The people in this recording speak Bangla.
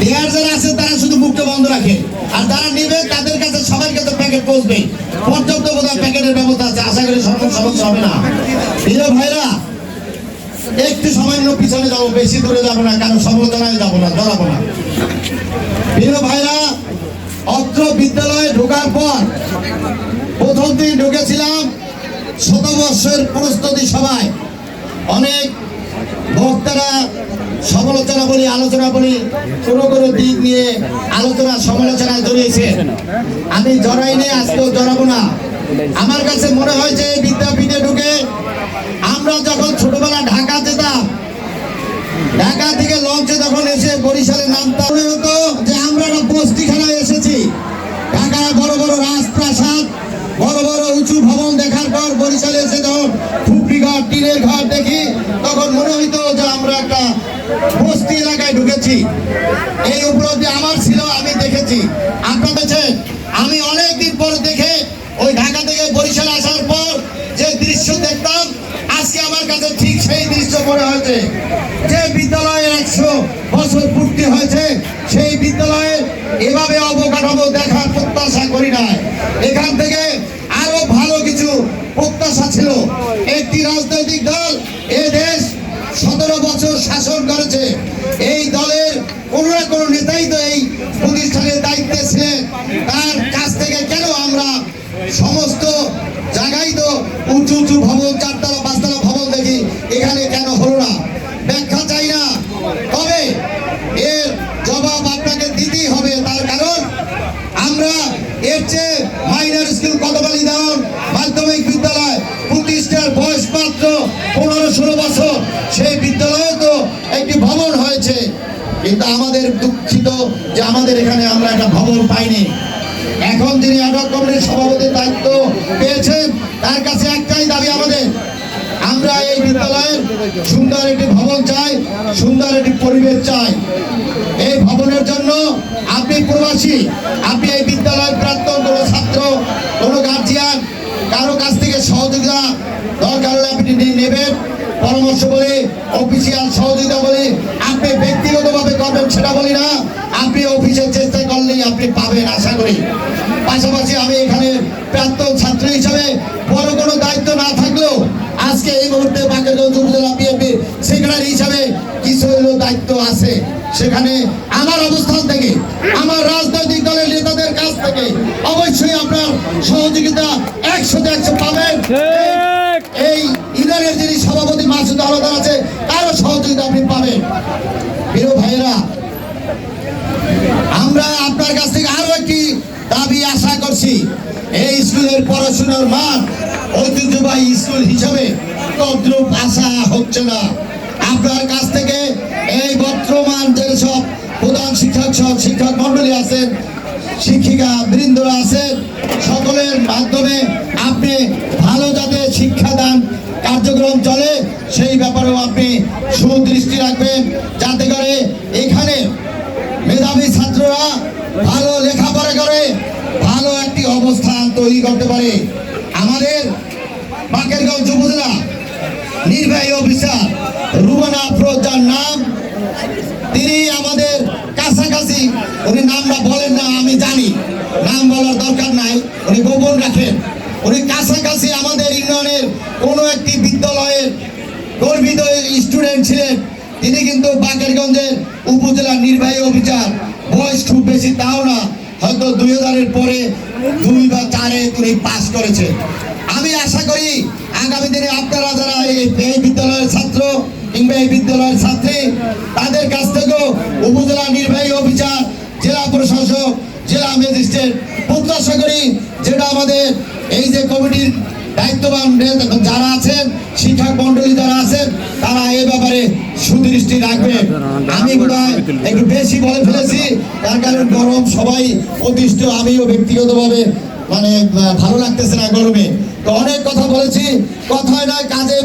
দেয়ার যারা আছে, তারা শুধু মুখটা বন্ধ রাখে। আর যারা নিবে, তাদের কাছে সবার কাছে প্যাকেট পৌঁছবে। পর্যাপ্ত বোধহয় প্যাকেটের ব্যবস্থা আছে, আশা করি সর্ব সমস্যা হবে না। প্রিয় ভাইরা, একটু সামান্য পিছনে যাব, বেশি দূরে যাব না কারণ সমালোচনায় যাব না, জড়াবো না। প্রিয় ভাইরা, অত্র বিদ্যালয়ে ঢোকার পর প্রথম দিন ঢুকেছিলাম শতবর্ষের প্রস্তুতি সভায়। অনেক বক্তারা সমালোচনা বলি, আলোচনা বলি, কোনো কোনো দিক নিয়ে আলোচনা সমালোচনায় জড়িয়েছে। আমি জড়াই নিয়ে আজকেও জড়াবো না। আমার কাছে মনে হয় যে বিদ্যাপীঠে ঢুকে আমরা যখন ছোটবেলা ঢাকা যেতাম, ঢাকা থেকে লঞ্চে যখন এসে বরিশালে নামতাম, মনে হতো যে আমরা একটা বস্তিখানায় এসেছি। ঢাকায় বড় বড় রাজপ্রাসাদ, বড় বড় উঁচু ভবন দেখার পর বরিশালে এসে যখন খুপড়ি ঘর, টিনের ঘর দেখি, তখন মনে হইতো যে আমরা একটা বস্তি এলাকায় ঢুকেছি। এই উপলব্ধি আমার ছিল, আমি দেখেছি। আপনাদের আমি অনেকদিন পর দেখে ওই ঢাকা থেকে বরিশালে আসার পর যে দৃশ্য দেখতাম, আজকে আমার কাছে ঠিক সেই দৃশ্য মনে হয়েছে। যে বিদ্যালয়ের একশো বছর পূর্তি হয়েছে, সেই বিদ্যালয়ে এভাবে অবকাঠামো দেখার প্রত্যাশা করি না এখান থেকে আরও ভালো কিছু প্রত্যাশা ছিল একটি রাজনৈতিক দল এ দেশ সতেরো বছর শাসন করেছে। এই দলের কোন না কোনো নেতাই তো এই প্রতিষ্ঠানের দায়িত্বে ছিলেন। তার কাছ থেকে কেন আমরা সমস্ত জায়গায় তো উঁচু উঁচু ভবন, চারতলা, পাঁচতলা ভবন দেখি, এখানে কেন হলো না? ব্যাখ্যা চাই না। তবে এর জবাব আপনাকে দিতেই হবে। তার কারণ আমরা এর চেয়ে মাইনর স্কুল কতবালি দেওয়ান ষোলো বছর সেই বিদ্যালয়ে তো একটি ভবন হয়েছে। কিন্তু আমাদের দুঃখিত যে আমাদের এখানে আমরা একটা ভবন পাইনি। এখন তিনি অ্যাডক কমিটির সভাপতির দায়িত্ব পেয়েছেন, তার কাছে একটাই দাবি আমাদের। আমরা এই বিদ্যালয়ের সুন্দর একটি ভবন চাই, সুন্দর একটি পরিবেশ চাই। এই ভবনের জন্য আপনি প্রবাসী, আপনি এই বিদ্যালয়ের প্রাক্তন কোনো ছাত্র, কোনো গার্জিয়ান কারও কাছ থেকে সহযোগিতা দরকার হলে আপনি নেবেন। পরামর্শ বলে অফিসিয়াল সহযোগিতা বলে আপনি ব্যক্তিগতভাবে করবেন সেটা বলি না আপনি অফিসের চেষ্টা করলেই আপনি পাবেন আশা করি। পাশাপাশি আমি এখানে প্রাক্তন ছাত্র হিসাবে বড় কোনো দায়িত্ব না থাকলেও আজকে এই মুহূর্তে বাকেরগঞ্জ উপজেলা বিএনপির সেক্রেটারি হিসাবে কিছু হলেও দায়িত্ব আছে। সেখানে আমার অবস্থান থেকে আমার রাজনৈতিক দলের নেতাদের কাছ থেকে অবশ্যই আপনার সহযোগিতা একশোতে একশো পাবেন। এই আপনি পাবেন প্রিয় ভাইয়েরা, আমরা আপনার কাছ থেকে আরও একটি দাবি আশা করছি। এই স্কুলের পড়াশোনার মান ঐতিহ্যবাহী স্কুল হিসাবে তদ্রুপ আশা হচ্ছে না। আপনার কাছ থেকে এই বর্তমান যেসব প্রধান শিক্ষক সহ শিক্ষক মন্ডলী আছেন, শিক্ষিকা বৃন্দরা আছেন, সকলের মাধ্যমে আপনি ভালো যাতে শিক্ষাদান কার্যক্রম চলে, সেই ব্যাপারেও আপনি সুদৃষ্টি রাখবেন যাতে করে এখানে মেধাবী ছাত্ররা ভালো লেখাপড়া করে, ভালো একটি অবস্থান তৈরি করতে পারে। আমাদের বাকেরগাঁও উপজেলা নির্বাহী অফিসার রুবানা আফরোজ যার নাম, তিনি আমাদের কাছাকাছি, উনি নামটা বলেন না, আমি জানি। নাম বলার দরকার নাই, উনি গোপন রাখেন। উনি কাছাকাছি আমাদের ইউনিয়নের কোনো একটি বিদ্যালয়ের গর্বিত স্টুডেন্ট ছিলেন। তিনি কিন্তু বাকেরগঞ্জের উপজেলা নির্বাহী অফিসার। বয়স খুব বেশি তাও না, হয়তো দুই হাজারের পরে দুই বা চারে তিনি পাস করেছেন। আমি আশা করি আগামী দিনে আপনারা যারা এই বিদ্যালয়ের ছাত্র কিংবা এই বিদ্যালয়ের ছাত্রী, তাদের কাছ থেকেও উপজেলা নির্বাহী অফিসার, জেলা প্রশাসক, জেলা ম্যাজিস্ট্রেট প্রত্যাশা করি, যেটা আমাদের দায়িত্ববান যারা আছেন শিক্ষক মন্ডলী যারা আছেন তারা এই ব্যাপারে সুদৃষ্টি রাখবেন আমি একটু বেশি বলে ফেলেছি তার কারণ গরম সবাই অতিষ্ঠ আমিও ব্যক্তিগতভাবে মানে ভালো লাগতেছে না গরমে। তো অনেক কথা বলেছি কথায় নয় কাজে